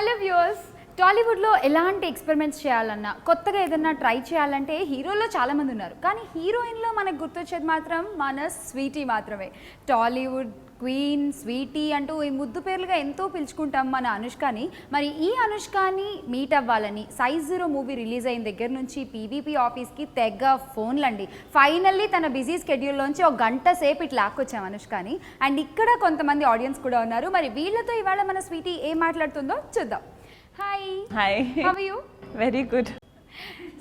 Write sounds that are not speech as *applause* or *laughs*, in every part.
Hello viewers టాలీవుడ్లో ఎలాంటి experiments చేయాలన్నా కొత్తగా ఏదన్నా ట్రై చేయాలంటే హీరోలో చాలామంది ఉన్నారు. కానీ హీరోయిన్లో మనకు గుర్తొచ్చేది మాత్రం మన స్వీటీ మాత్రమే. టాలీవుడ్ క్వీన్ స్వీటీ అంటూ ఈ ముద్దు పేర్లుగా ఎంతో పిలుచుకుంటాం మన అనుష్కని. మరి ఈ అనుష్కని మీట్ అవ్వాలని సైజ్ జీరో మూవీ రిలీజ్ అయిన దగ్గర నుంచి పీవీపీ ఆఫీస్కి తెగ ఫోన్లండి. ఫైనల్లీ తన బిజీ స్కెడ్యూల్లోంచి ఒక గంట సేపు ఇట్లా లాక్కొచ్చాం అనుష్కని. అండ్ ఇక్కడ కొంతమంది ఆడియన్స్ కూడా ఉన్నారు. మరి వీళ్ళతో ఇవాళ మన స్వీటీ ఏం మాట్లాడుతుందో చూద్దాం. Hi Hi. How you Very good.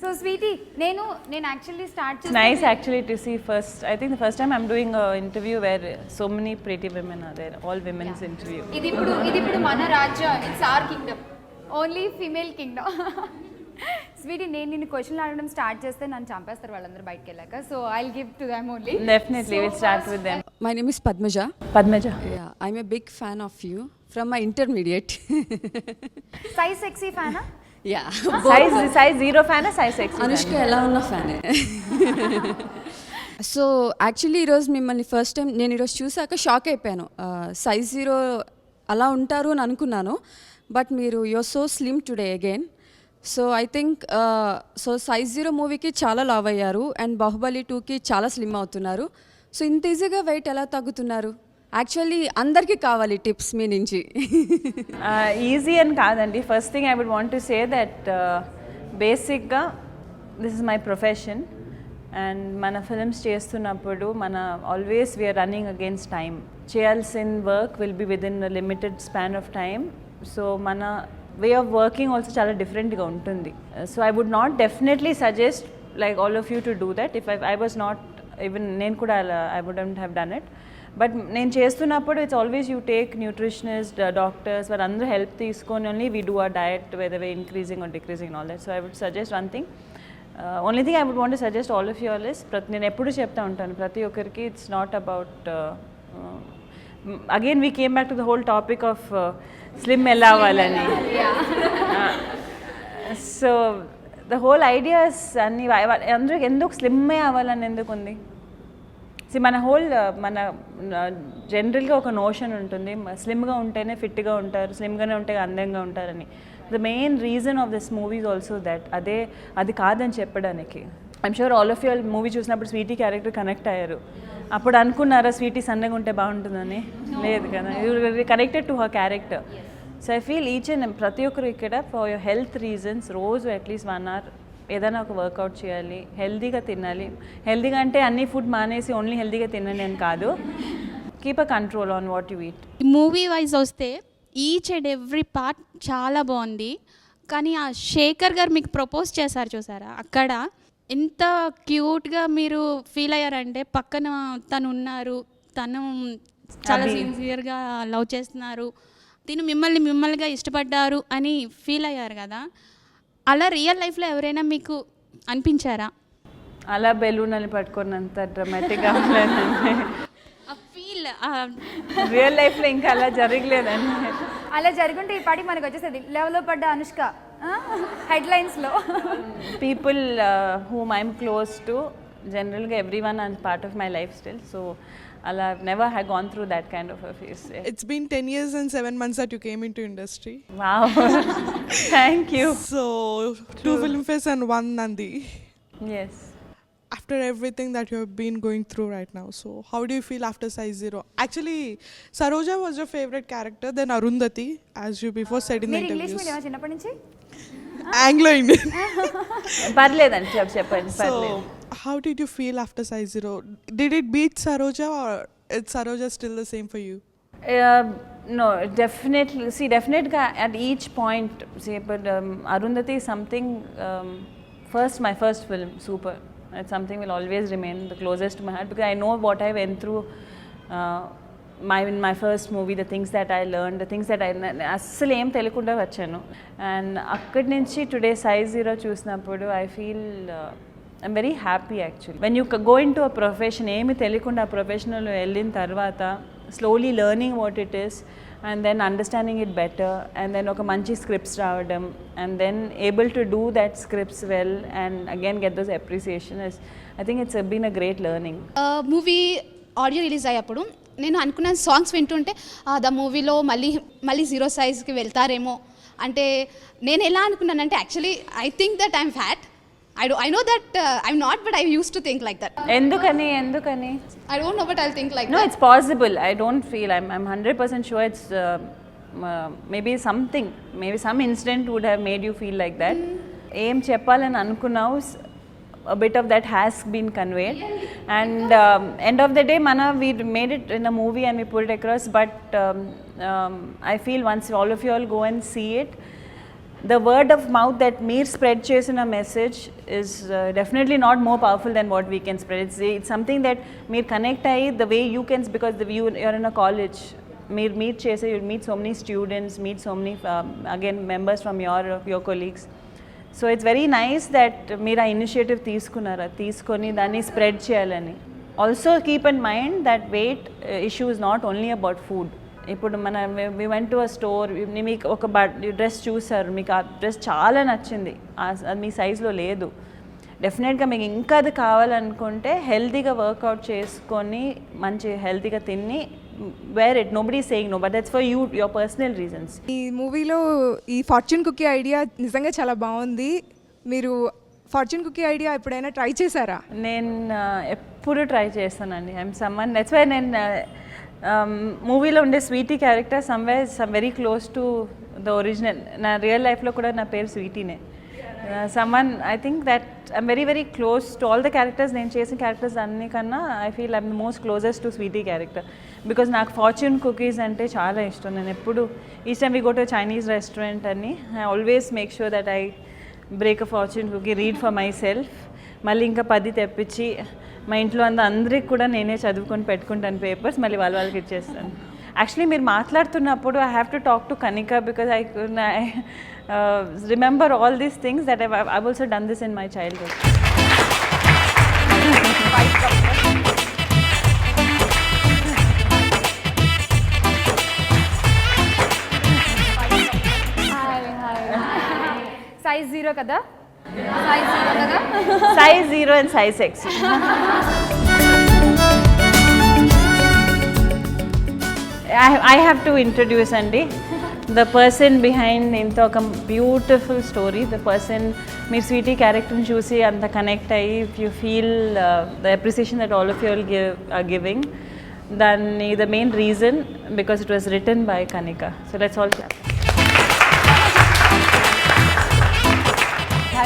So Sweety నేను నేను యాక్చువల్లీ స్టార్ట్ చేసి nice actually to see first I think the first time I'm doing interview where so many pretty women are there all women's interview ఇది ఇప్పుడు ఇది ఇప్పుడు మన రాజ్యం it's our kingdom only female kingdom Sweety నేను నిన్ను క్వశ్చన్లు అడగడం స్టార్ట్ చేస్తే నన్ను చంపేస్తారు వాళ్ళందరూ బయటకు వెళ్ళాక so I give to them only definitely will start with them my name is Padmaja Padmaja I'm a big fan of you from my intermediate Sye sexy ఫ్యానా *laughs* zero fan or size six? Anushka ఎలా ఉన్న ఫ్యానే so actually ఈరోజు మిమ్మల్ని first time నేను ఈరోజు చూసాక shock అయిపోయాను. Size zero అలా ఉంటారు అని అనుకున్నాను. బట్ మీరు your so slim today again so I think so size zero మూవీకి చాలా లావ్ అయ్యారు. అండ్ బాహుబలి టూకి చాలా స్లిమ్ అవుతున్నారు. సో ఇంత ఈజీగా వెయిట్ ఎలా తగ్గుతున్నారు? యాక్చువల్లీ అందరికీ కావాలి టిప్స్ మీ నుంచి. ఈజీ అని కాదండి. First thing I would want to say that బేసిక్గా this is my profession and మన ఫిల్మ్స్ చేస్తున్నప్పుడు మన always we are running against time చేయాల్సిన work will be within in limited span of time so మన way of working also చాలా డిఫరెంట్గా ఉంటుంది. So I would not definitely suggest like all of you to do that if I I was not even నేను కూడా I wouldn't have done it but నేను చేస్తున్నప్పుడు it's always you take nutritionist doctors వాళ్ళందరూ help తీసుకొని only we do a diet whether way increasing or decreasing all that so I would suggest one thing only thing I would want suggest all of your list ప్రతి నేను ఎప్పుడు చెప్తా ఉంటాను ప్రతి ఒక్కరికి it's not about again we came back to the whole topic of slim ఎలా అవ్వాలని. So the whole ideas అన్ని అందరూ ఎందుకు స్లిమ్మే అవ్వాలని ఎందుకు ఉంది మన హోల్ మన జనరల్గా ఒక నోషన్ ఉంటుంది. స్లిమ్గా ఉంటేనే ఫిట్గా ఉంటారు స్లిమ్గానే ఉంటే అందంగా ఉంటారని. The main reason of this movies also that అదే అది కాదని చెప్పడానికి. I'm sure all of your movie చూసినప్పుడు స్వీటీ క్యారెక్టర్ కనెక్ట్ అయ్యారు. అప్పుడు అనుకున్నారా స్వీటీ సన్నగా ఉంటే బాగుంటుందని? లేదు కదా. Connected to her character so I feel each and ప్రతి ఒక్కరు ఇక్కడ ఫర్ యువర్ హెల్త్ రీజన్స్ రోజు అట్లీస్ట్ వన్ అవర్ ఏదైనా ఒక వర్కౌట్ చేయాలి హెల్తీగా తినాలి. హెల్తీగా అంటే అన్ని ఫుడ్ మానేసి ఓన్లీ హెల్తీగా తినండి అని కాదు. Keep a control on what you eat movie wise వస్తే ఈచ్ అండ్ ఎవ్రీ పార్ట్ చాలా బాగుంది. కానీ ఆ శేఖర్ గారు మీకు ప్రపోజ్ చేశారు చూసారా? అక్కడ ఎంత క్యూట్గా మీరు ఫీల్ అయ్యారంటే పక్కన తను ఉన్నారు తను చాలా సిన్సియర్గా లవ్ చేస్తున్నారు. తిను మిమ్మల్ని మిమ్మల్నిగా ఇష్టపడ్డారు అని ఫీల్ అయ్యారు కదా. అలా రియల్ లైఫ్లో ఎవరైనా మీకు అనిపించారా? అలా బెలూన్ అని పట్టుకున్నంత డ్రమాటిక్గా ఉండలేదండి. ఆ ఫీల్ రియల్ లైఫ్లో ఇంకా అలా జరగలేదండి. అలా జరుగుంటే ఈ పాటికి మనకు వచ్చేసేది లెవెల్లో పడ్డ Anushka హెడ్లైన్స్లో people whom I'm close to జనరల్గా everyone and part of my lifestyle so అలా never have gone through that kind of face It's been 10 years and 7 months that you came into industry. Wow thank you So, two film fairs and one Nandi. Yes After everything that you have been going through right now, so how do you feel after Size Zero? Actually, Saroja was your favorite character, then Arundhati, as you before said in the మీరు English interviews. Medium చిన్నప్పటి నుంచి Anglo Indian. పర్లేదండి చెప్ చెప్పండి so, పర్లేదు how did you feel after Size Zero? Did it beat Saroja, or is Saroja still the same for you? Uh, no, definitely. See, definitely at each point, see, but um, Arundhati is something. Um, first, my first film, super. It's something will always remain the closest to my heart because I know what I went through. Uh, my in my first movie, the things that I learned, the things that I అస్సలు ఏం తెలియకుండా వచ్చాను and అక్కడి నుంచి today size zero చూసినప్పుడు I feel I'm very happy actually when you go in to a profession ఏమి తెలియకుండా ఆ ప్రొఫెషనల్ వెళ్ళిన తర్వాత slowly learning what it is and then understanding it better and then ఒక మంచి స్క్రిప్ట్స్ రావడం and then able to do that scripts well and again get those appreciation I think it's been a great learning movie audio release అయ్యేప్పుడు నేను అనుకున్న songs వింటుంటే the మూవీలో మళ్ళీ మళ్ళీ zero సైజ్కి వెళ్తారేమో. అంటే నేను ఎలా అనుకున్నానంటే actually I think that I'm fat I do I know that I'm not but I used to think like that ఎందుకని ఎందుకని I don't know but I think like No, it's possible. I don't feel. I'm, I'm 100% sure it's uh, uh, maybe something, maybe some incident would have made you feel like that. ఏం చెప్పాలని అనుకున్నావు a bit of that has been conveyed and um, end of the day mana we made it in a movie and we put it across but um, um, i feel once all of you all go and see it the word of mouth that Meer spread చేసిన message is uh, definitely not more powerful than what we can spread. It's, it's something that Meer connect అయ్యి the way you can because the, you, you're in a college. మీరు meet చేసే you meet so many students, meet so many um, again members from your your colleagues. So it's very nice that మీరు ఆ initiative తీసుకున్నారు అది తీసుకొని దాన్ని spread చేయాలని also keep in mind that weight issue is not only about food ఇప్పుడు మన మీ వెంట్ టు అ స్టోర్ మీకు ఒక డ్రెస్ చూసారు మీకు ఆ డ్రెస్ చాలా నచ్చింది. అది మీ సైజులో లేదు. డెఫినెట్గా మీకు ఇంకా అది కావాలనుకుంటే హెల్తీగా వర్కౌట్ చేసుకొని మంచి హెల్తీగా తిని wear it nobody saying no but that's for you your personal reasons ఈ మూవీలో ఈ ఫార్చ్యూన్ కుకీ ఐడియా నిజంగా చాలా బాగుంది. మీరు ఫార్చ్యూన్ కుకీ ఐడియా ఎప్పుడైనా ట్రై చేశారా? నేను ఎప్పుడు ట్రై చేస్తానండి. ఐఎమ్ సమ్మన్ దట్స్ వై నేను మూవీలో ఉండే Sweety character someway some very close to the original నా రియల్ లైఫ్లో కూడా నా పేరు స్వీటీనే someone I think that I'm very very close to all the characters నేను చేసిన క్యారెక్టర్స్ అన్ని కన్నా I feel I'm most closest to Sweety character because నాకు ఫార్చ్యూన్ కుకీస్ అంటే చాలా ఇష్టం. నేను ఎప్పుడు ఈ time we go to Chinese restaurant అని I always make sure that I break a fortune cookie read for myself మళ్ళీ ఇంకా పది తెప్పించి మా ఇంట్లో అంద అందరికి కూడా నేనే చదువుకొని పెట్టుకుంటాను పేపర్స్ మళ్ళీ వాళ్ళ వాళ్ళకి ఇచ్చేస్తాను. యాక్చువల్లీ మీరు మాట్లాడుతున్నప్పుడు I have to talk to Kanika because I I remember all these things that I I also done this in my childhood size size zero కదా? Size zero and size X I have to introduce అండి the person behind ఇంత ఒక beautiful story the person మీరు Sweety క్యారెక్టర్ని చూసి అంత connect అయ్యి if you feel the appreciation that all of you'll give or giving దాన్ని the main reason because it was return by Kanika so let's all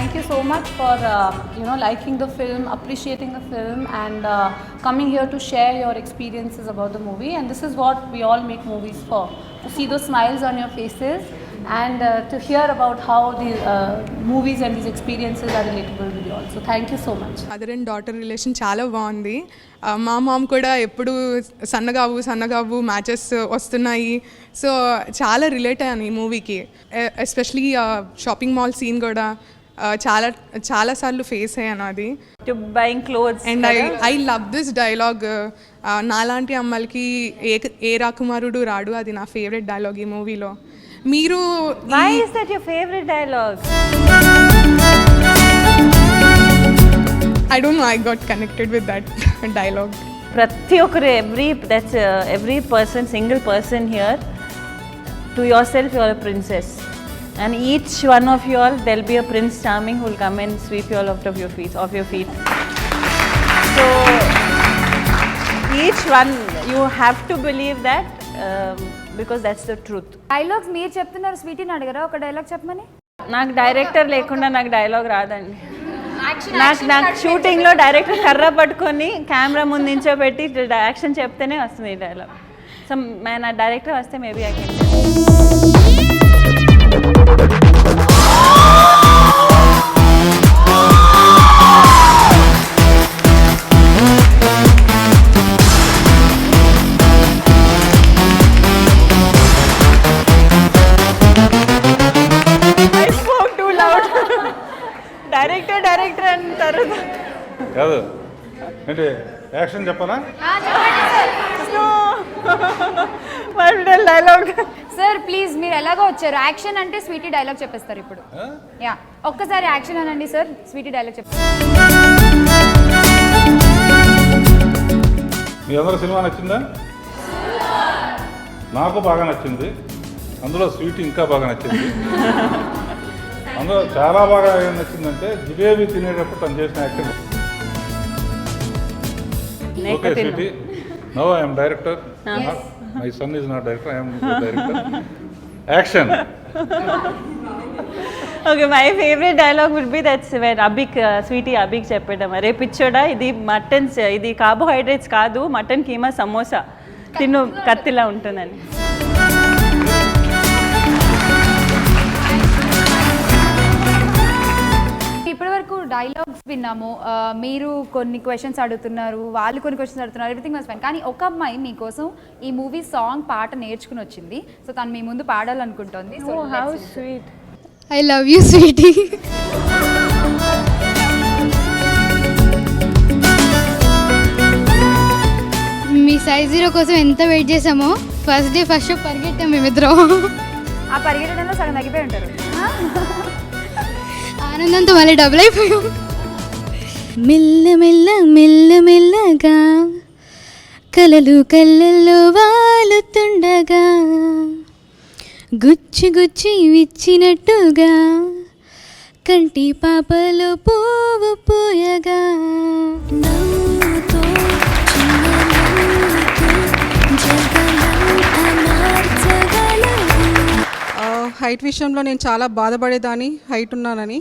Thank you so much for uh, you know liking the film, appreciating the film, and uh, coming here to share your experiences about the movie. And this is what we all make movies for: to see those smiles on your faces and uh, to hear about how the uh, movies and these experiences are relatable with you all. So thank you so much. Mother and daughter relation చాలా బాగుంది ఆ, మా mom కూడా ఎప్పుడు సన్నగావు సన్నగావు matches వస్తున్నాయి so చాలా రిలేట్ అయ్యాను ఈ మూవీకి ఎస్పెషలీ షాపింగ్ మాల్ సీన్ కూడా ఆ, చాలా చాలాసార్లు ఫేస్ అయ్యాను అది. To buying clothes and I I love this dialogue నాలాంటి అమ్మాయిలకి ఏ ఏ రాకుమారుడు రాడు అది నా ఫేవరెట్ డైలాగ్ ఈ మూవీలో. మీరు Why is that your favorite dialogue? I don't know I got connected with that dialogue ప్రతి ఒక్కరు every that's every person single person here to yourself your princess and each one of you all they'll be a prince charming will come and sweep you all out of your feet of your feet so each one you have to believe that because that's the truth dialogues మీరు చెప్తున్నారు స్వీటీని అడిగారా? ఒక dialogue చెప్పమని? నాకు director లేకుండా నాకు dialogue రాదండి. నాకు నాకు షూటింగ్లో డైరెక్టర్ కర్ర పట్టుకొని కెమెరా ముందు నించోబెట్టి యాక్షన్ చెప్తేనే వస్తుంది ఈ డైలాగ్ సో నా డైరెక్టర్ వస్తే maybe I can director director అంటారు కాదు. ఏంటి యాక్షన్ చెప్పనా? డైలాగ్ *laughs* సార్ ప్లీజ్ మీరు ఎలాగో వచ్చారు. యాక్షన్ అంటే స్వీటీ డైలాగ్ చెప్పేస్తారు ఇప్పుడు. యా ఒక్కసారి యాక్షన్ అనండి సార్ స్వీటీ డైలాగ్ చెప్తారు మీ అందరూ సినిమా నచ్చిందా? నాకు బాగా నచ్చింది. అందులో స్వీట్ ఇంకా బాగా నచ్చింది. అందులో చాలా బాగా ఏం నచ్చిందంటే జిలేబీ తినేటప్పుడు తను చేసిన acting okay. Sweety no I'm director my son is not director I'm director action okay my favourite dialogue will be that's when అబిక్ Sweety అబిక్ చెప్పడం అరే పిచ్చోడా ఇది మటన్ ఇది కార్బోహైడ్రేట్స్ కాదు మటన్ కీమా సమోసా. తిను కత్తిలా ఉంటుందని. డైలాగ్స్ విన్నాము. మీరు కొన్ని క్వశ్చన్స్ అడుగుతున్నారు వాళ్ళు కొన్ని క్వశ్చన్స్ అడుగుతున్నారు ఎవ్రీథింగ్ వాస్ ఫైన్ కానీ ఒక అమ్మాయి మీకోసం ఈ మూవీ సాంగ్ పాట నేర్చుకుని వచ్చింది. సో తను మీ ముందు పాడాలనుకుంటోంది. So how sweet I love you Sweety me size zero కోసం ఎంత వెయిట్ చేసామో ఫస్ట్ డే ఫస్ట్ షో పరిగెట్టాం మేమిద్దరం. ఆ పరిగెట్టడంలో సగం తగ్గిపోయి ఉంటారు. ఆనందంతో మళ్ళీ డబుల్ అయిపోయాం. మెల్ల మెల్ల మెల్ల మెల్లగా కలలు కళ్ళల్లో వాలుతుండగా గుచ్చి గుచ్చి విచ్చినట్టుగా కంటి పాపలో పువ్వు పూయగా. హైట్ విషయంలో నేను చాలా బాధపడేదాన్ని హైట్ ఉన్నానని.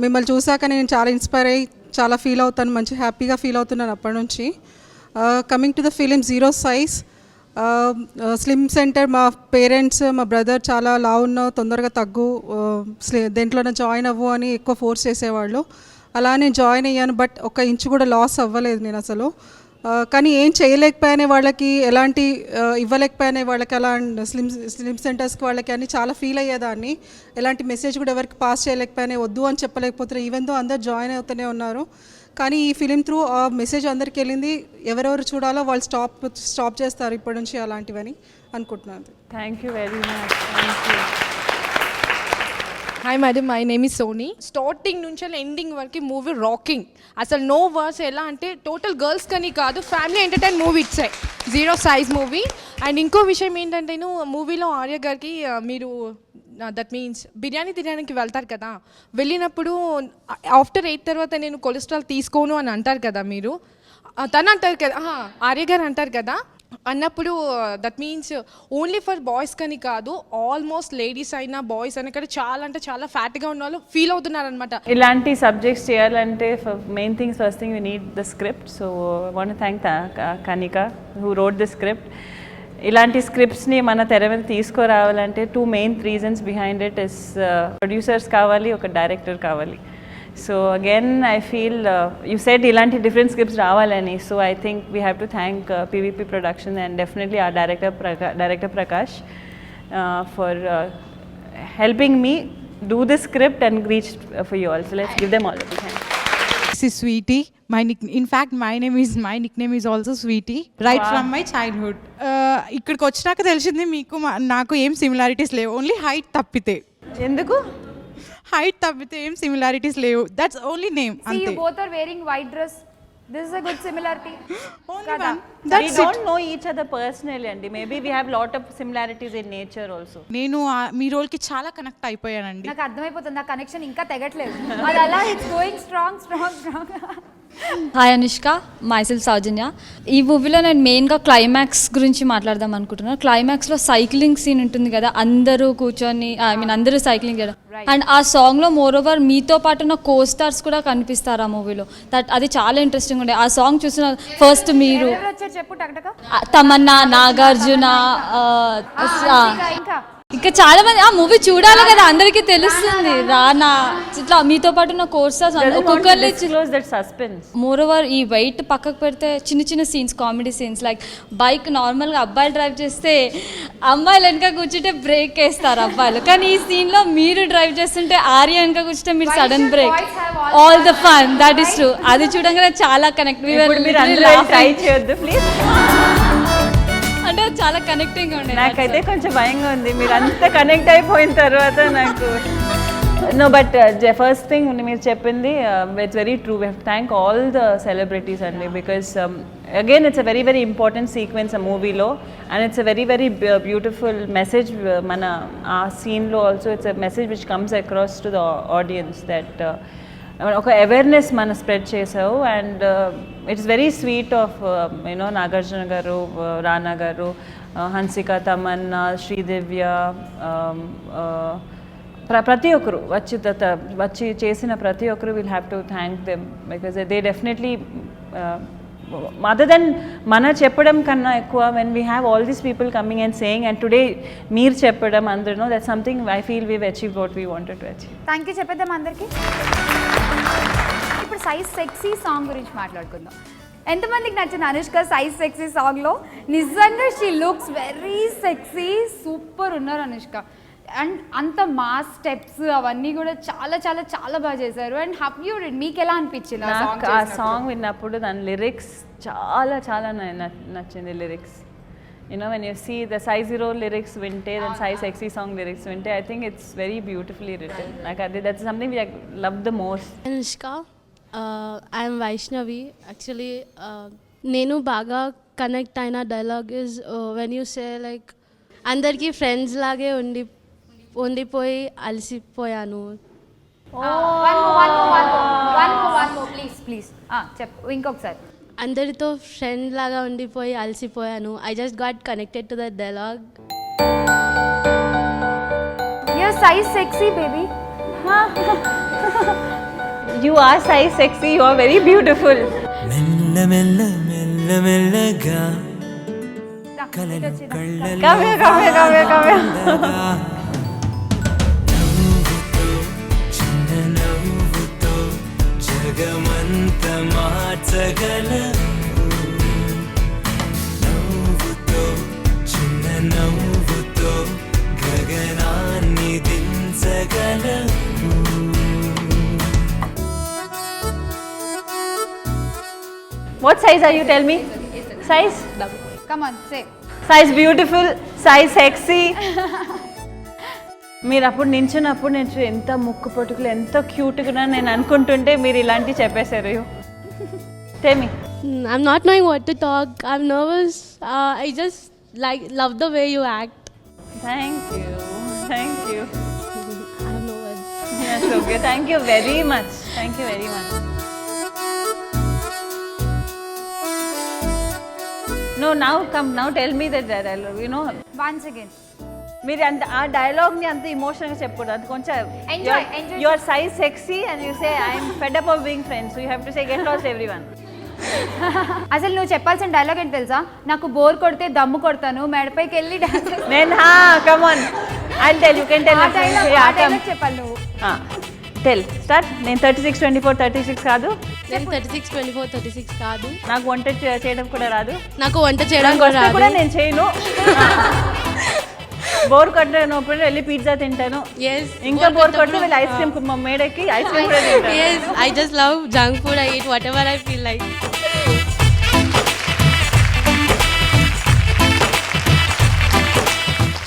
మిమ్మల్ని చూశాక నేను చాలా ఇన్స్పైర్ అయ్యి చాలా ఫీల్ అవుతాను మంచి హ్యాపీగా ఫీల్ అవుతున్నాను అప్పటి నుంచి. Coming to the film zero size slim centre మా పేరెంట్స్ మా బ్రదర్ చాలా లా ఉన్న తొందరగా తగ్గు దేంట్లోనే జాయిన్ అవ్వు అని ఎక్కువ ఫోర్స్ చేసేవాళ్ళు. అలా నేను జాయిన్ అయ్యాను బట్ ఒక ఇంచు కూడా లాస్ అవ్వలేదు నేను అసలు. కానీ ఏం చేయలేకపోయానే వాళ్ళకి ఎలాంటి ఇవ్వలేకపోయానే వాళ్ళకి అలా స్లిమ్ స్లిమ్ సెంటర్స్కి వాళ్ళకి అని చాలా ఫీల్ అయ్యేదాన్ని. ఎలాంటి మెసేజ్ కూడా ఎవరికి పాస్ చేయలేకపోయానే వద్దు అని చెప్పలేకపోతున్నారు ఈవెన్ దో అందరు జాయిన్ అవుతూనే ఉన్నారు. కానీ ఈ ఫిలిం త్రూ ఆ మెసేజ్ అందరికి వెళ్ళింది ఎవరెవరు చూడాలో వాళ్ళు స్టాప్ స్టాప్ చేస్తారు ఇప్పటి నుంచి అలాంటివని అనుకుంటున్నాను. Thank you very much hi madam my name is Soni starting నుంచి ఎండింగ్ వరకు మూవీ రాకింగ్ అసలు నో వర్స్ ఎలా అంటే టోటల్ గర్ల్స్ కని కాదు ఫ్యామిలీ ఎంటర్టైన్ మూవీ ఇచ్చాయి జీరో సైజ్ మూవీ అండ్ ఇంకో విషయం ఏంటంటే మూవీలో ఆర్య గారికి మీరు దట్ మీన్స్ బిర్యానీ తినడానికి వెళ్తారు కదా. వెళ్ళినప్పుడు ఆఫ్టర్ ఎయిట్ తర్వాత నేను కొలెస్ట్రాల్ తీసుకోను అని అంటారు కదా మీరు. తను అంటారు కదా ఆర్య గారు అంటారు కదా. అన్నప్పుడు that means only for boys కని కాదు ఆల్మోస్ట్ లేడీస్ అయినా బాయ్స్ అయినా ఇక్కడ చాలా అంటే చాలా ఫ్యాట్గా ఉన్న వాళ్ళు ఫీల్ అవుతున్నారు అనమాట ఇలాంటి సబ్జెక్ట్స్ చేయాలంటే main things first thing you need the script so one thank Kanika who wrote the script ఇలాంటి స్క్రిప్ట్స్ని మన తెర మీద తీసుకురావాలంటే two main reasons behind it is producers కావాలి ఒక డైరెక్టర్ కావాలి. So again I feel you said ఇలాంటి డిఫరెంట్ స్క్రిప్ట్స్ రావాలని so I think we have to thank PVP production and definitely ఆ director ప్రకా director Prakash for and reach uh, for you all. So let's give them all a big hand. This is Sweetie. My nick, in fact, my name is my nickname is also Sweetie. Right from my childhood. Uh, ఇక్కడికి వచ్చినాక తెలిసింది మీకు మా- నాకు ఏం similarities లేవు only height తప్పితే ఎందుకు హైట్ తప్పితే ఏం సిమిలారిటీస్ లేవు. దట్స్ ఓన్లీ నేమ్ అంతే. Both are wearing white dress this is a good similarity only that don't know each other personally అండి maybe we have lot of similarities in nature also నేను మీ రోల్కి చాలా connect అయిపోయానండి. నాకు అర్థమైపోతుంది నా కనెక్షన్ ఇంకా తెగట్లేదు. అది అలా it's going strong strong strong hi Anushka myself Soujanya ఈ మూవీలో నేను మెయిన్గా క్లైమాక్స్ గురించి మాట్లాడదాం అనుకుంటున్నాను క్లైమాక్స్లో సైక్లింగ్ సీన్ ఉంటుంది కదా అందరూ కూర్చొని ఐ మీన్ అందరూ సైక్లింగ్ చేయడం. అండ్ ఆ సాంగ్లో మోర్ ఓవర్ మీతో పాటు ఉన్న కో స్టార్స్ కూడా కనిపిస్తారు ఆ మూవీలో దట్ అది చాలా ఇంట్రెస్టింగ్ ఉండే. ఆ సాంగ్ చూసిన ఫస్ట్ మీరు తమన్నా నాగార్జున ఇంకా చాలా మంది ఆ మూవీ చూడాలి కదా అందరికీ తెలుస్తుంది. రానా ఇట్లా మీతో పాటు ఉన్న కోర్సెస్. మోర్ ఓవర్ ఈ వెయిట్ పక్కకు పెడితే చిన్న చిన్న scenes comedy scenes like bike నార్మల్గా అబ్బాయిలు డ్రైవ్ చేస్తే అమ్మాయిలు వెనక కూర్చుంటే బ్రేక్ వేస్తారు అబ్బాయిలు. కానీ ఈ సీన్లో మీరు డ్రైవ్ చేస్తుంటే ఆర్య వెనక కూర్చుంటే మీరు sudden brake all the fun that is true అది చూడంగానే చాలా కనెక్ట్ ట్రై చేయొద్దు ప్లీజ్ అంటే చాలా కనెక్టింగ్ ఉండే నాకైతే కొంచెం భయంగా ఉంది. మీరు అంత కనెక్ట్ అయిపోయిన తర్వాత నాకు నో బట్ ఫస్ట్ థింగ్ మీరు చెప్పింది it's very true we thank all the celebrities అండి because again it's a very very important sequence ఆ మూవీలో and it's a very very beautiful message మన ఆ సీన్లో also it's a message which comes across to the audience that ఒక awareness మనం spread చేసావు and it's very sweet of you know Nagarjuna garu uh, Rana గారు uh, Hansika Tamannaah Sridivya um, uh, ప్ర ప్రతి ఒక్కరు వచ్చి వచ్చి చేసిన ప్రతి ఒక్కరు will have to thank them because they definitely other then మన చెప్పడం కన్నా ఎక్కువ when we have all these people coming and saying and today మీరు చెప్పడం అందరూ that something I feel we achieve what we wanted to achieve thank you చెప్పేద్దాం అందరికీ. ఇప్పుడు సైజ్ సెక్సీ సాంగ్ గురించి మాట్లాడుకుందాం. ఎంతమందికి నచ్చింది అనుష్క సైజ్ సెక్సీ సాంగ్లో నిజంగా she looks very sexy super ఉన్నారు అనుష్క. అండ్ అంత మాస్ స్టెప్స్ అవన్నీ కూడా చాలా చాలా చాలా బాగా చేశారు. అండ్ హవ్ యూ మీకు ఎలా అనిపించింది ఆ సాంగ్ నాకు ఆ సాంగ్ విన్నప్పుడు దాని లిరిక్స్ చాలా చాలా నచ్చింది lyrics you know when you see the size zero lyrics వింటే then size sexy song lyrics వింటే I think it's very beautifully written నాకు అది that's something I love the most Anushka I'm Vaishnavi actually నేను బాగా connect అయిన dialogue is when you say like అందరికీ friends లాగే ఉండి ఉండిపోయి అలసిపోయాను. ప్లీజ్ ప్లీజ్ చెప్పు ఇంకొకసారి. అందరితో ఫ్రెండ్ లాగా ఉండిపోయి అలసిపోయాను. I just got connected to the dialogue your size sexy baby You are so sexy you are very beautiful మెల్ల మెల్ల మెల్ల మెల్లగా కలలు కళ్ళలో కవ్య కవ్య కవ్య కవ్య ఉండగా. నవ్వుతో చిన్న నవ్వుతో జగమంత మార్చగలవు What size are you tell me size come on say size beautiful size sexy మీరు అప్పుడు నించున్నప్పుడు నేను ఎంత ముక్కు పొట్టుకులు ఎంత క్యూట్గా నేను అనుకుంటుంటే మీరు ఇలాంటివి చెప్పేశారు. టేమి I'm not knowing what to talk I'm nervous I just like love the way you act thank you thank you I have no words okay thank you very much thank you very much no now come now tell me that dialogue you know once again మీరు అంత ఆ డైలాగ్ని అంత ఇమోషనల్గా చెప్పకూడదు అది కొంచెం. Your size sexy and you say I'm fed up of being friends you have to say get lost every one అసలు నువ్వు చెప్పాల్సిన డైలాగ్ ఏంటి తెలుసా? నాకు బోర్ కొడితే దమ్ము కొడతాను మెడపైకి వెళ్ళి నేను హా come on I tell you can tell dialogue dialogue చెప్పాలి నువ్వు. టెల్ స్టార్ట్ నేను thirty six twenty four thirty six కాదు. నేను thirty six twenty four thirty six కాదు. నాకు వంట చే- చేయడం కూడా రాదు. నాకు వంట చేయడం నాకు కూడా వస్తే కూడా రాదు. నేను చేయను. బోర్ కొట్టినప్పుడు వెళ్ళి పిజ్జా తింటాను. Yes, ఇంకా బోర్ కొట్టినప్పుడు- వెళ్ళి ఐస్ క్రీమ్ మేడకి ఐస్ క్రీమ్ కూడా తింటాను. Yes i just love junk food i eat whatever i feel like.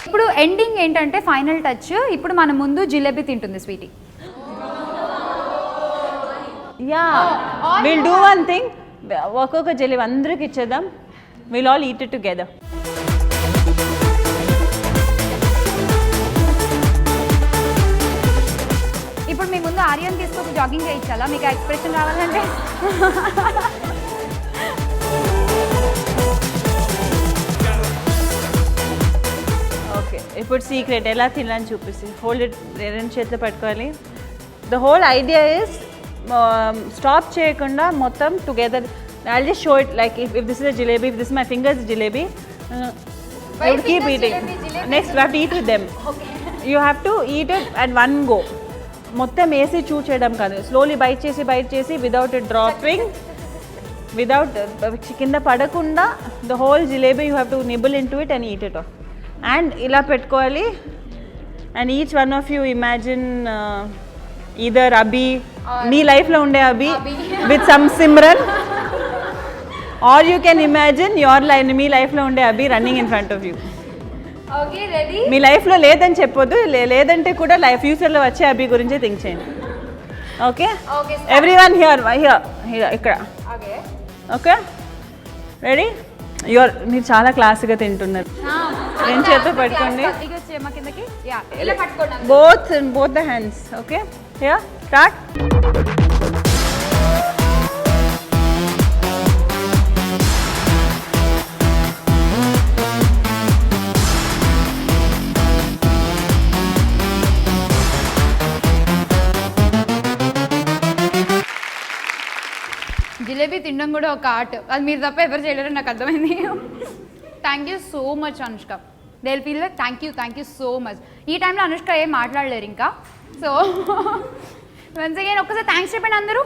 ఇప్పుడు ఎండింగ్ ఏంటంటే ఫైనల్ టచ్ ఇప్పుడు మన ముందు జిలేబీ తింటుంది Sweety yeah will do one thing ఒక్కొక్క జలేబీ అందరికి ఇచ్చేద్దాం. Will all eat it together ఇప్పుడు మీ ముందు ఆర్యన్ తీసుకొచ్చి జాగింగ్ చేయించాలా? మీకు ఎక్స్ప్రెషన్ రావాలంటే? ఓకే ఇప్పుడు సీక్రెట్ ఎలా తినాలని చూపిస్తుంది? హోల్డ్ రెండు చేతులు పట్టుకోవాలి. The whole idea is stop చేయకుండా మొత్తం together I just show it like if if this is jalebi if this my fingers jalebi keep eating next you have to eat with them you have to eat it at one go మొత్తం వేసి చూ చేయడం కాదు. Slowly bite చేసి bite చేసి it dropping without కింద పడకుండా the whole jalebi you have to nibble into it and eat it off and ఇలా పెట్టుకోవాలి. And each one of you imagine either Abhi మీ లైఫ్లో ఉండే Abhi with some Simran or you can imagine your life మీ లైఫ్లో ఉండే Abhi running in front of you మీ లైఫ్లో లేదని చెప్పొద్దు లేదంటే కూడా లైఫ్ ఫ్యూచర్లో వచ్చే అభి గురించే థింక్ చేయండి. Okay everyone here here here here ఇక్కడ. ఓకే రెడీ యువర్ మీరు చాలా క్లాస్గా తింటున్నారు. ఏం చేత పట్టుకోండి both both the hands okay yeah start jalebi తినడం కూడా ఒక ఆర్ట్. అది మీరు తప్ప ఎవరు చేయలేరని నాకు అర్థమైంది. Thank you so much Anushka. They feel thank you thank you so much ఈ టైంలో అనుష్క ఏం మాట్లాడలేరు ఇంకా. సో వన్స్ అగైన్ ఒక్కసారి థ్యాంక్స్ చెప్పండి అందరూ.